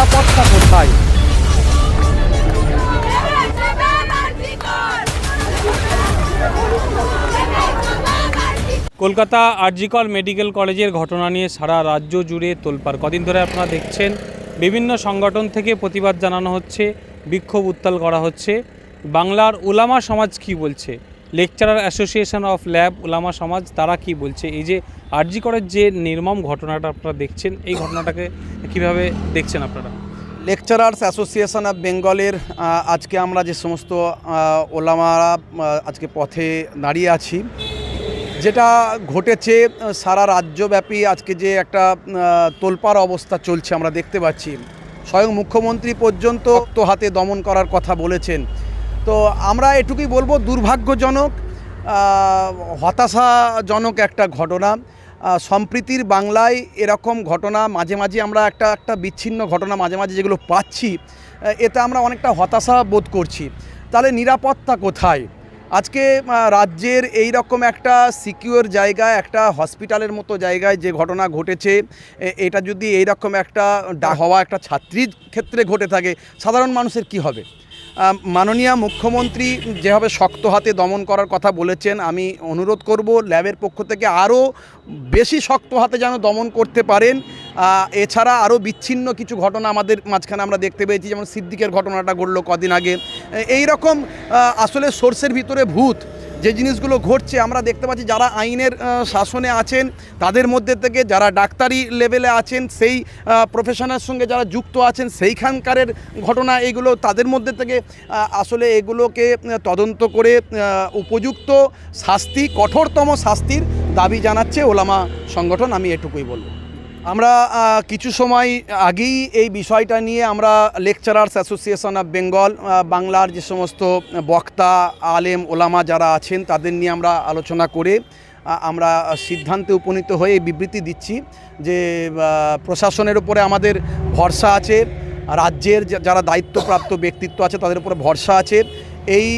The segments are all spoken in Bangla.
নিরাপত্তা কোথায়? কলকাতা আরজিকল মেডিকেল কলেজের ঘটনা নিয়ে সারা রাজ্য জুড়ে তোলপাড়। কদিন ধরে আপনারা দেখছেন, বিভিন্ন সংগঠন থেকে প্রতিবাদ জানানো হচ্ছে, বিক্ষোভ উত্তাল করা হচ্ছে। বাংলার ওলামা সমাজ কি বলছে? লেকচারার অ্যাসোসিয়েশন অফ ল্যাব উলামা সমাজ তারা কি বলছে এই যে আরজি কলেজ যে নির্মম ঘটনাটা আপনারা দেখছেন এই ঘটনাটাকে কীভাবে দেখছেন আপনারা? লেকচারার্স অ্যাসোসিয়েশন অফ বেঙ্গলের আজকে আমরা যে সমস্ত ওলামারা আজকে পথে দাঁড়িয়ে আছি যেটা ঘটেছে সারা রাজ্যব্যাপী আজকে যে একটা আহ, তোলপাড় অবস্থা চলছে আমরা দেখতে পাচ্ছি। স্বয়ং মুখ্যমন্ত্রী পর্যন্ত তো হাতে দমন করার কথা বলেছেন। তো আমরা এটুকুই বলব, দুর্ভাগ্যজনক হতাশাজনক একটা ঘটনা। সম্প্রীতির বাংলায় এরকম ঘটনা, মাঝে মাঝে আমরা একটা একটা বিচ্ছিন্ন ঘটনা মাঝে মাঝে যেগুলো পাচ্ছি এতে আমরা অনেকটা হতাশা বোধ করছি। তাহলে নিরাপত্তা কোথায়? আজকে রাজ্যের এই রকম একটা সিকিউর জায়গায়, একটা হসপিটালের মতো জায়গায় যে ঘটনা ঘটেছে এটা যদি এই রকম একটা হওয়া একটা ছাত্রীর ক্ষেত্রে ঘটে থাকে, সাধারণ মানুষের কি হবে? মাননীয় মুখ্যমন্ত্রী যেভাবে শক্ত হাতে দমন করার কথা বলেছেন, আমি অনুরোধ করব ল্যাবের পক্ষ থেকে আরও বেশি শক্ত হাতে যেন দমন করতে পারেন। এছাড়া আরও বিচ্ছিন্ন কিছু ঘটনা আমাদের মাঝখানে আমরা দেখতে পেয়েছি, যেমন সিদ্দিকের ঘটনাটা ঘটল কদিন আগে। এই রকম আসলে সোর্সের ভিতরে ভূত যে জিনিসগুলো ঘটছে, আমরা দেখতে পাচ্ছি যারা আইনের শাসনে আছেন, তাদের মধ্যে থেকে যারা ডাক্তারি লেভেলে আছেন, সেই প্রফেশনের সঙ্গে যারা যুক্ত আছেন, সেইখানকারের ঘটনা এগুলো তাদের মধ্যে থেকে আসলে এগুলোকে তদন্ত করে উপযুক্ত শাস্তি, কঠোরতম শাস্তির দাবি জানাচ্ছে ওলামা সংগঠন। আমি এটুকুই বলব। আমরা কিছু সময় আগেই এই বিষয়টা নিয়ে আমরা লেকচারার্স অ্যাসোসিয়েশন অফ বেঙ্গল বাংলার যে সমস্ত বক্তা, আলেম, ওলামা যারা আছেন, তাদের নিয়ে আমরা আলোচনা করে আমরা সিদ্ধান্তে উপনীত হয়ে বিবৃতি দিচ্ছি যে প্রশাসনের উপরে আমাদের ভরসা আছে, রাজ্যের যারা দায়িত্বপ্রাপ্ত ব্যক্তিত্ব আছে, তাদের উপরে ভরসা আছে। এই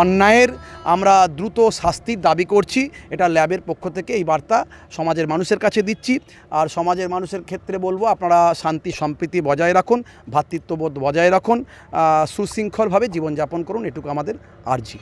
অন্যায়ের আমরা দ্রুত শাস্তির দাবি করছি। এটা ল্যাবের পক্ষ থেকে এই বার্তা সমাজের মানুষের কাছে দিচ্ছি। আর সমাজের মানুষের ক্ষেত্রে বলব, আপনারা শান্তি, সম্প্রীতি বজায় রাখুন, ভ্রাতৃত্ববোধ বজায় রাখুন সুশৃঙ্খলভাবে জীবনযাপন করুন, এটুকু আমাদের আর্জি।